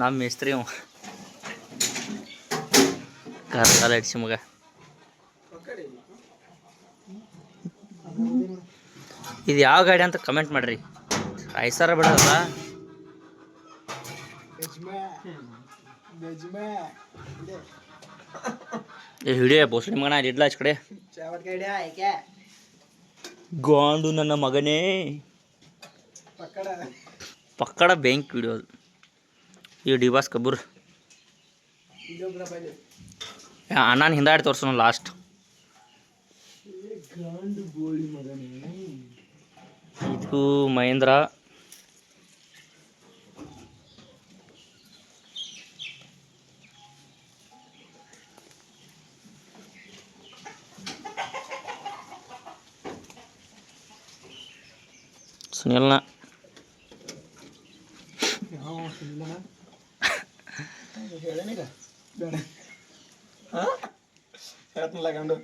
ನಮ್ಮ ಮೇಸ್ತ್ರಿ ಅವ ಕಾರ್ ಕಾಲ ಇಡ್ಸಿ ಮಗ. ಇದು ಯಾವ ಗಾಡಿ ಅಂತ ಕಮೆಂಟ್ ಮಾಡ್ರಿ. ಐಸಾರ ಬಿಡಲ್ಲ ಹಿಡಿಯ ಬೋಸಡಿ ಮಗನ ಇಡ್ಲ ಆಚ ಕಡೆ. ಗಾಡಿ ನನ್ನ ಮಗನೇ. ಪಕ್ಕಡ. ಬೆಂಕಿ ಬ್ಯಾಂಕ್ ಹಿಡಿಯೋದು. ಈ ಡಿವಾಸ್ ಕಬ್ಬೂರ್. ಅಣ್ಣನ ಹಿಂದಾಡಿ ತೋರ್ಸೋಣ ಲಾಸ್ಟ್ ಇದು ಮಹೇಂದ್ರ. ಸುನಿಲ್ನ. ಹೇಳೇನೀಗ ಬೇಡ. ಹೇಳ್ತನಲ್ಲ ಗಂಡು.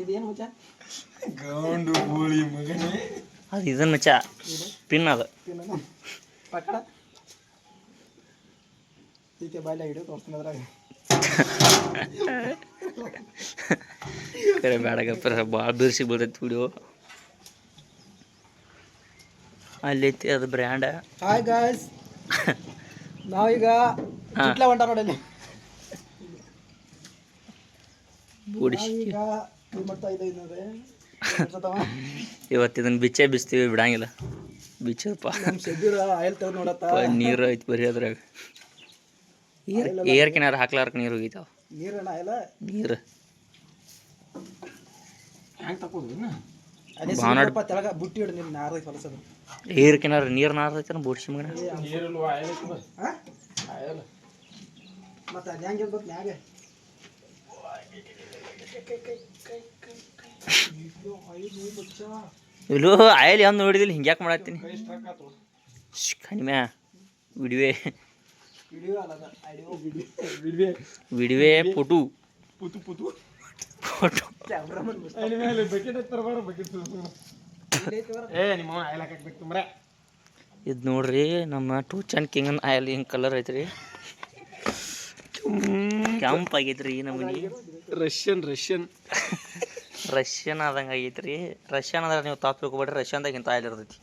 ಇದೇನು ಮಚ್ಚ ಗಂಡು ಗೋಳಿ ಮಗನೇ. ಅದು ಇದನ್ನ ಮಚ್ಚ ಪಿನ್ ಅದು. ತಿನ್ನ ಪಕ್ಕಡ ಈಕೆ ಬಾಯ್ಲ ಹಿಡಿದು ತೋರಿಸ್ತೀನಿ ಅದ್ರಾಗ. ಕರೆ ಬೇಡಗಪ್ಪ ಭಾಳ ಬಿರ್ಸಿ ಬೀಳ್ತೈತಿ ವಿಡಿಯೋ. ಅಲ್ಲೈತಿ ಅದು ಬ್ರ್ಯಾಂಡ. ಹಾಯ್ ಗಾಯ್ಸ್ ನಾವೀಗ ಇದು ಮಾಡ್ತಾ ಇದ್ದೀವಿ ಇವತ್ತು ಇದನ್ನ ಬಿಚ್ಚೆ ಬಿಸ್ತೀವಿ ಬಿಡಂಗಿಲ್ಲ. ಬಿಚ್ಚಪ್ಪ. ನೀರು ಐತಿ ಬರೀ ಅದ್ರಾಗ. ಏರ್ ಕಿನಾರ ಹಾಕ್ಲಾರ್ಕ ನೀರು ಹೋಗಿತಾವ. ನೀರು ಏರ್ ಕಿನಾರ ನೀರು ನಾರ್ತೈತೆ ಬೋಡ್ಸಿ ಮಗನ ಮತ್ತೆ ಅದು ಹೆಂಗೆ ಇರ್ಬೇಕು ಮ್ಯಾಗ ಇಲ್ಲೋ ಆಯಲ್ ಯಾವ ನೋಡಿದಿಲ್ಲ ಹಿಂಗ್ಯಾಕೆ ಮಾಡತ್ತೀನಿ. ಕಡಿಮೆ ವಿಡಿವೆ. ವಿಡಿವೆ ಪುಟು. ಪುತು ಪುತು ಫೋಟೋ ಇದು ನೋಡ್ರಿ ನಮ್ಮ ಟೂ ಚಂಡ್ ಕಿಂಗನ್ ಆಯಲ್ ಹಿಂಗೆ ಕಲರ್ ಐತ್ರಿ. ಕೆಂಪ್ ಆಗೈತ್ರಿ ಈ ನಮೂನಿ. Russian Russian. ರಷ್ಯನ್ ಆದಂಗೆ ಆಗೈತ್ರಿ. ರಷ್ಯನ್ ಅಂದ್ರೆ ನೀವು ತಾಪ್ ತಿಳ್ಕೊಬೇಡ್ರಿ. ರಷ್ಯನ್ದಾಗ ಇಂಥ ಆಯಿಲ್ ಇರ್ತೈತಿ.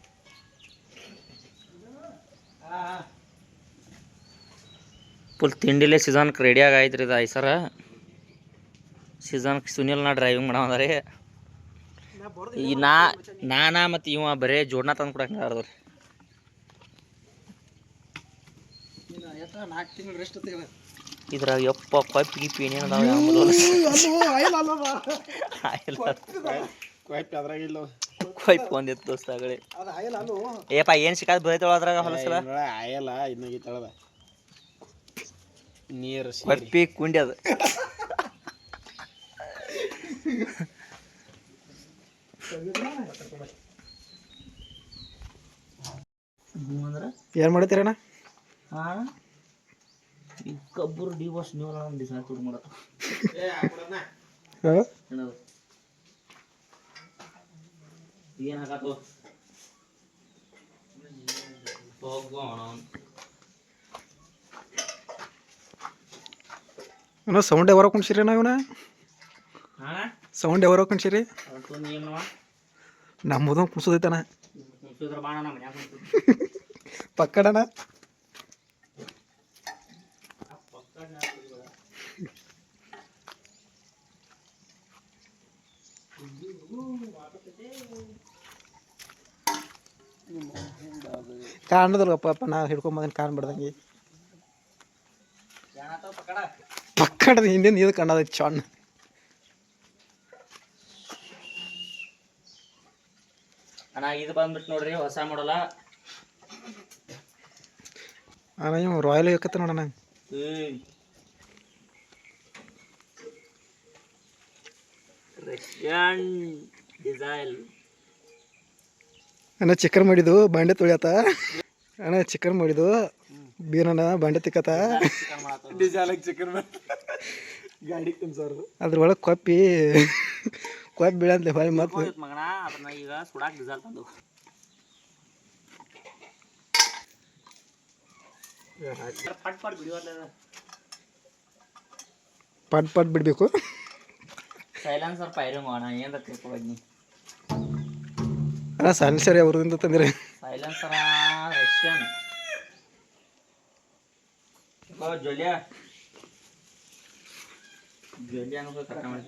ಫುಲ್ ತಿಂಡಿಲೇ ಸೀಸನ್ಗೆ ರೆಡಿ ಆಗೈತ್ರಿ ಇದು ಐಸರ ಸೀಸನ್ಗೆ ಸುನಿಲ್ ನಾ ಡ್ರೈವಿಂಗ್ ಮಾಡವ್ರಿ ಈ ನಾ ನಾನಾ ಮತ್ತು ಇವ ಬರೇ ಜೋಡ್ನ ತಂದು ಕೊಡಕ್ಕೆ ಆಡ್ದವ್ರಿ ನಾಲ್ಕು ತಿಂಗಳು ರೆಸ್ಟ್ ತೆಗೆದ ಇದ್ರಾಗ ಯಪ್ಪ ಕೊಯ್ಪ್ ಗಿಪ್ಪಿ ಏನೇನು ಕೊಯ್ಪ್ ಒಂದಿತ್ತು ದೋಸ್ತ ಆಗಳಿ ಏಪ ಏನು ಸಿಕ್ಕಾದ ಬರೈತಳ ಅದ್ರಾಗ ಹೊಲಸಲ ಆಯಲ್ಲ ಇನ್ನಾಗಿ ತಳದ ನೀರು ಕೊಪ್ಪಿ ಕುಂಡಿ ಅದು. ಏನು ಮಾಡ್ತೀರಣ್ಣ ಹಾಂ. ಕಬ್ಬರು ಡಿವೋರ್ಸ್ ನೀವು ಡಿಸೈನ್ ತುಡು ಮಾಡತ್ತ ಹಾಂ? ಏನದು? ಏನು ಹಾಕತ್ತು ಹೋಗೋಣ ಏನೋ ಸೌಂಡ್ ಯಾವಾಗ ಕುಣ್ಸಿರಿ ನಾ ಇವನ? ಹಾಂ? ಸೌಂಡ್ ಯಾವಾಗ ಕುಣ್ಸಿರಿ ನಮ್ಮದು ಕುಣ್ಸೋದೈತಣ್ಣ ಪಕ್ಕಡಣ್ಣ ಕಾಣದಲ್ಲಪ್ಪ ನಾ ಹಿಡ್ಕೊಂಬಂದ್ ಕಾಣ್ಬಿಡ್ದಂಗೆ. ಪಕ್ಕಡದ ಹಿಂದಿನ ಇದು ಕಾಣದ ಚಣ್ಣ. ಅಣ್ಣ ಇದು ಬಂದ್ಬಿಟ್ಟು ನೋಡ್ರಿ ಹೊಸ ಮಾಡಲ್ಲ ಅಣ್ಣ ಇವ್ ರಾಯಲ್ ಬೇಕತ್ತ ನೋಡಣ್ಣ ರಷ್ಯನ್ ಡಿಸೈಲ್ ಅಣ್ಣ ಚಿಕನ್ ಮಾಡಿದ್ದು ಬಾಂಡೆ ತುಳಿಯತ್ತ ಅಣ್ಣ ಚಿಕನ್ ಮಾಡಿದ್ದು ಬೀರಣ್ಣ ಬಾಂಡೆ ತಿಕ್ಕತ್ತ ಚಿಕನ್ ಗಾಡಿ ಅದ್ರ ಅದ್ರೊಳಗೆ ಕೊಪ್ಪಿ ಕೊಪ್ಪಿ ಬೀಳಂತೆ ಹೊಳೆ ಮತ್ತೆ ಮಗನ ಅದನ್ನ ಈಗ ಸುಡಾಕ್ ಡಿಸೈಲ್ ತಂದು ಪಟ್ ಪಟ್ ಬಿಡಿವಲ್ಲ ಪಟ್ ಪಟ್ ಬಿಡಬೇಕು. ಸೈಲೆನ್ಸರ್ ಫೈರಿಂಗ್ ಅಣ್ಣ ಏನ್ರ ತಿಳ್ಕೊಬೇಡಿ ಅಣ್ಣ ಸೈಲೆನ್ಸರ್ ಅವ್ರಿಂದ ತಂದಿರಿ ಸೈಲೆನ್ಸರ ರಷ್ಯನ್ ಜೊಲಿಯ ಜೊಲಿಯ ಅನ್ನೋ ಕರೆ ಮಾಡಿ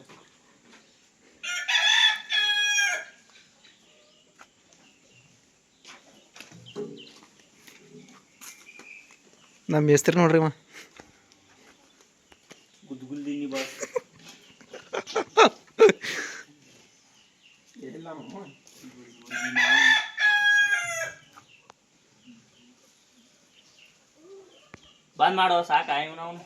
ನಮ್ಮ ಮೇಸ್ತ್ರಿ ನೋಡ್ರಿ ಅವ ಬಂದ್ ಮಾಡೋ ಸಾಕ ಇವನು ಅವನು